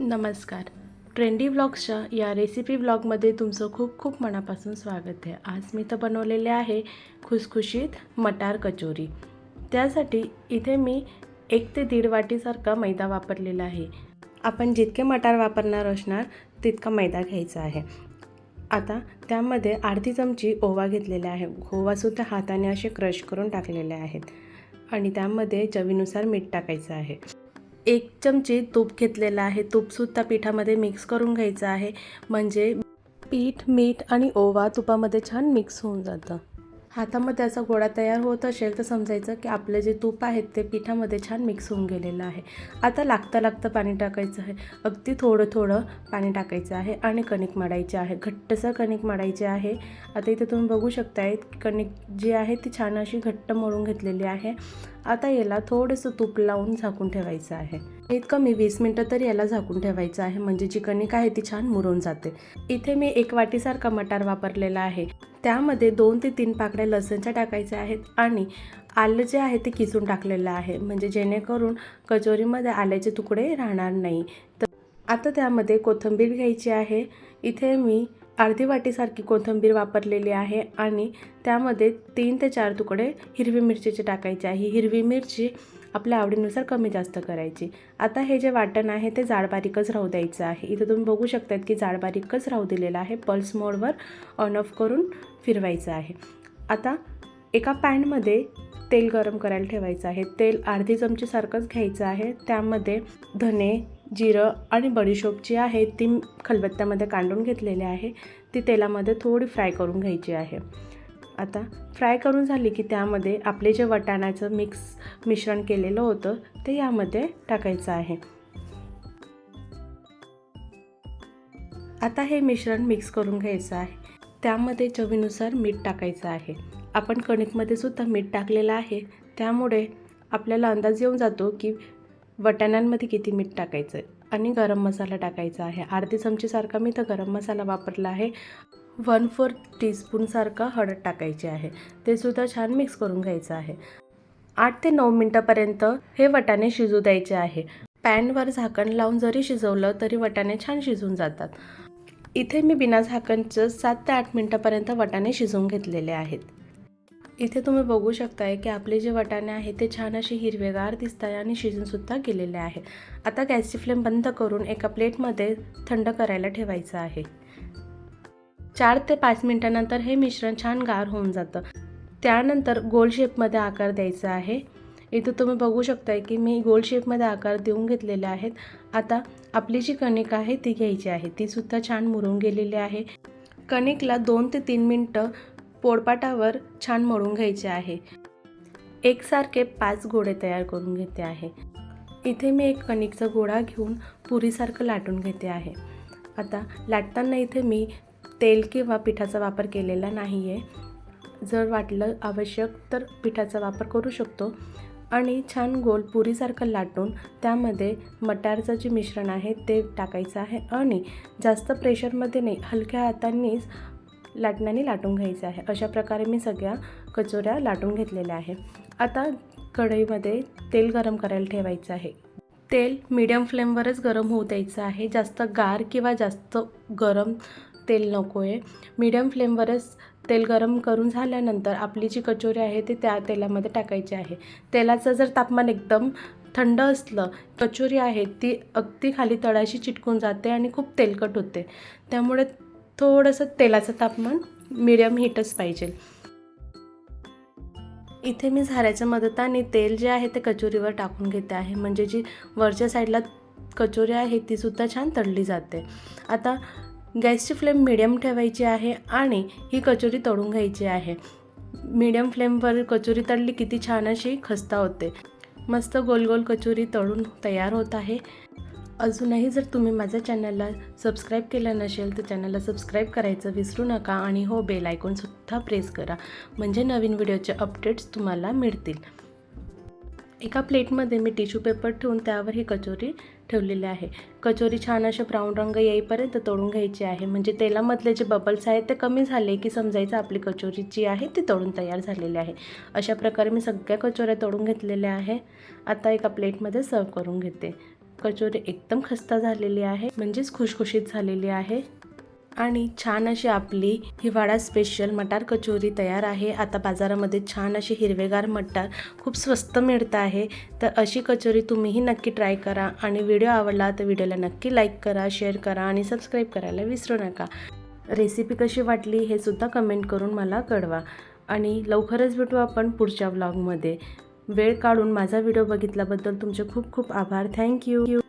नमस्कार. ट्रेंडी ब्लॉग्सच्या या रेसिपी ब्लॉगमध्ये तुमचं खूप खूप मनापासून स्वागत आहे. आज मी तर बनवलेले आहे खुसखुशीत मटार कचोरी. त्यासाठी इथे मी एक ते दीड वाटीसारखा मैदा वापरलेला आहे. आपण जितके मटार वापरणार असणार तितका मैदा घ्यायचा आहे. आता त्यामध्ये अर्धी चमची ओवा घेतलेला आहे. ओवासुद्धा हाताने असे क्रश करून टाकलेले आहेत. आणि त्यामध्ये चवीनुसार मीठ टाकायचं आहे. एक चमची तूप घेतलेलं आहे. तूपसुद्धा पिठामध्ये मिक्स करून घ्यायचं आहे. म्हणजे पीठ मीठ आणि ओवा तुपामध्ये छान मिक्स होऊन जातं. हातामध्ये असा गोळा तयार होत असेल तर समजायचं की आपलं जे तूप आहे ते पिठामध्ये छान मिक्स होऊन गेलेलं आहे. आता लागतं लागतं पाणी टाकायचं आहे. अगदी थोडं थोडं पाणी टाकायचं आहे आणि कणिक मळायचे आहे. घट्टसं कणिक मळायचे आहे. आता इथे तुम्ही बघू शकताय कणिक जी आहे ती छान अशी घट्ट मळून घेतलेली आहे. आता याला थोडंसं तूप लावून झाकून ठेवायचं आहे. इतकं मी वीस मिनटं तरी याला झाकून ठेवायचं आहे. म्हणजे जी कणिक आहे ती छान मुरून जाते. इथे मी एक वाटीसारखा मटार वापरलेला आहे. त्यामध्ये दोन ते तीन पाकड्या लसणच्या टाकायच्या आहेत आणि आलं जे आहे ते किसून टाकलेलं आहे. म्हणजे जेणेकरून कचोरीमध्ये आल्याचे तुकडे राहणार नाही. तर आता त्यामध्ये कोथिंबीर घ्यायची आहे. इथे मी अर्धी वाटीसारखी कोथिंबीर वापरलेली आहे आणि त्यामध्ये तीन ते चार तुकडे हिरवी मिरचीचे टाकायचे आहे. ही हिरवी मिरची आपल्या आवडीनुसार कमी जास्त करायची. आता हे जे वाटण आहे ते जाडबारीकच राहू द्यायचं आहे. इथं तुम्ही बघू शकतात की जाड बारीकच राहू दिलेलं आहे. पल्स मोडवर ऑन ऑफ करून फिरवायचं आहे. आता एका पॅनमध्ये तेल गरम करायला ठेवायचं आहे. तेल अर्धी चमचीसारखंच घ्यायचं आहे. त्यामध्ये धने जिरं आणि बडीशोप जी आहे ती खलबत्त्यामध्ये कांडून घेतलेली आहे. ती तेलामध्ये थोडी फ्राय करून घ्यायची आहे. आता फ्राय करून झाली की त्यामध्ये आपले जे वटाण्याचं मिक्स मिश्रण केलेलं होतं ते यामध्ये टाकायचं आहे. आता हे मिश्रण मिक्स करून घ्यायचं आहे. त्यामध्ये चवीनुसार मीठ टाकायचं आहे. आपण कणिकमध्ये सुद्धा मीठ टाकलेलं आहे. त्यामुळे आपल्याला अंदाज येऊन जातो की वटाण्यांमध्ये किती मीठ टाकायचं आहे. आणि गरम मसाला टाकायचा आहे. अर्धी चमचीसारखा मी तर गरम मसाला वापरला आहे. वन फोर्थ टीस्पूनसारखा हळद टाकायची आहे. ते सुद्धा छान मिक्स करून घ्यायचं आहे. आठ ते नऊ मिनटापर्यंत हे वटाणे शिजू द्यायचे आहे. पॅनवर झाकण लावून जरी शिजवलं तरी वटाणे छान शिजून जातात. इथे मी बिना झाकणचं सात ते आठ मिनटापर्यंत वटाणे शिजवून घेतलेले आहेत. इथे तुम्ही बघू शकताय की आपले जे वटाणे आहे ते छान असे हिरवेगार दिसत आहे आणि शिजूनसुद्धा गेलेले आहे. आता गॅसची फ्लेम बंद करून एका प्लेटमध्ये थंड करायला ठेवायचं आहे. चार ते पाच मिनटानंतर हे मिश्रण छान गार होऊन जातं. त्यानंतर गोल शेपमध्ये आकार द्यायचा आहे. इथं तुम्ही बघू शकताय की मी गोल शेपमध्ये आकार देऊन घेतलेले आहेत. आता आपली जी कणिक आहे ती घ्यायची आहे. तीसुद्धा छान मुरून गेलेली आहे. कणिकला दोन ते तीन मिनटं पोळपाटावर छान मळून घ्यायचे आहे. एकसारखे पाच गोळे तयार करून घेते आहे. इथे मी एक कणिकचा गोळा घेऊन पुरीसारखं लाटून घेते आहे. आता लाटताना इथे मी तेल किंवा पिठाचा वापर केलेला नाही आहे जर वाटलं आवश्यक तर पिठाचा वापर करू शकतो. आणि छान गोल पुरीसारखं लाटून त्यामध्ये मटारचं जे मिश्रण आहे ते टाकायचं आहे आणि जास्त प्रेशरमध्ये नाही हलक्या हातांनीच लाटण्याने लाटून घ्यायचं आहे. अशा प्रकारे मी सगळ्या कचोऱ्या लाटून घेतलेल्या आहे. आता कढईमध्ये तेल गरम करायला ठेवायचं आहे. तेल मीडियम फ्लेमवरच गरम होऊ द्यायचं आहे. जास्त गार किंवा जास्त गरम तेल नको आहे मीडियम फ्लेमवरच तेल गरम करून झाल्यानंतर आपली जी कचोरी आहे ती त्या तेलामध्ये टाकायची आहे. तेलाचं जर तापमान एकदम थंड असलं कचोरी आहे ती अगदी खाली तळाशी चिटकून जाते आणि खूप तेलकट होते. त्यामुळे थोडंसं तेलाचं तापमान मीडियम हीटच पाहिजे. इथे मी झाऱ्याच्या मदताने तेल जे आहे ते कचोरीवर टाकून घेते आहे. म्हणजे जी वरच्या साईडला कचोरी आहे तीसुद्धा छान तळली जाते. आता गॅसची फ्लेम मिडियम ठेवायची आहे आणि ही कचोरी तळून घ्यायची आहे. मीडियम फ्लेमवर कचोरी तळली किती छान अशी खस्ता होते. मस्त गोल गोल कचोरी तळून तयार होत आहे. अजूनही जर तुम्ही माझ्या चॅनलला सबस्क्राईब केलं नसेल तर चॅनलला सबस्क्राईब करायचं विसरू नका आणि हो बेल आयकॉनसुद्धा प्रेस करा. म्हणजे नवीन व्हिडिओचे अपडेट्स तुम्हाला मिळतील. एका प्लेटमध्ये मी टिश्यू पेपर ठेवून त्यावर ही कचोरी ठेवलेले आहे. कचोरी छान असे ब्राऊन रंग येईपर्यंत तळून घ्यायची आहे. म्हणजे तेलामधले जे बबल्स आहेत ते कमी झाले की समजायचं आपली कचोरी जी आहे ती तळून तयार झालेली आहे. अशा प्रकारे मी सगळ्या कचोऱ्या तळून घेतलेल्या आहे. आता एका प्लेटमध्ये सर्व करून घेते. कचोरी एकदम खस्ता झालेली आहे. म्हणजेच खुशखुशीत झालेली आहे. आणि छान अशी आपली हिवाळा स्पेशल मटार कचोरी तयार आहे. आता बाजारामध्ये छान अशी हिरवेगार मटार खूप स्वस्त मिळतं आहे. तर अशी कचोरी तुम्हीही नक्की ट्राय करा. आणि व्हिडिओ आवडला तर व्हिडिओला नक्की लाईक करा शेअर करा आणि सबस्क्राईब करायला विसरू नका. रेसिपी कशी वाटली हे सुद्धा कमेंट करून मला कळवा. आणि लवकरच भेटू आपण पुढच्या व्लॉगमध्ये वेळ काढून माझा व्हिडिओ बघितल्याबद्दल तुमचे खूप खूप आभार. थँक्यू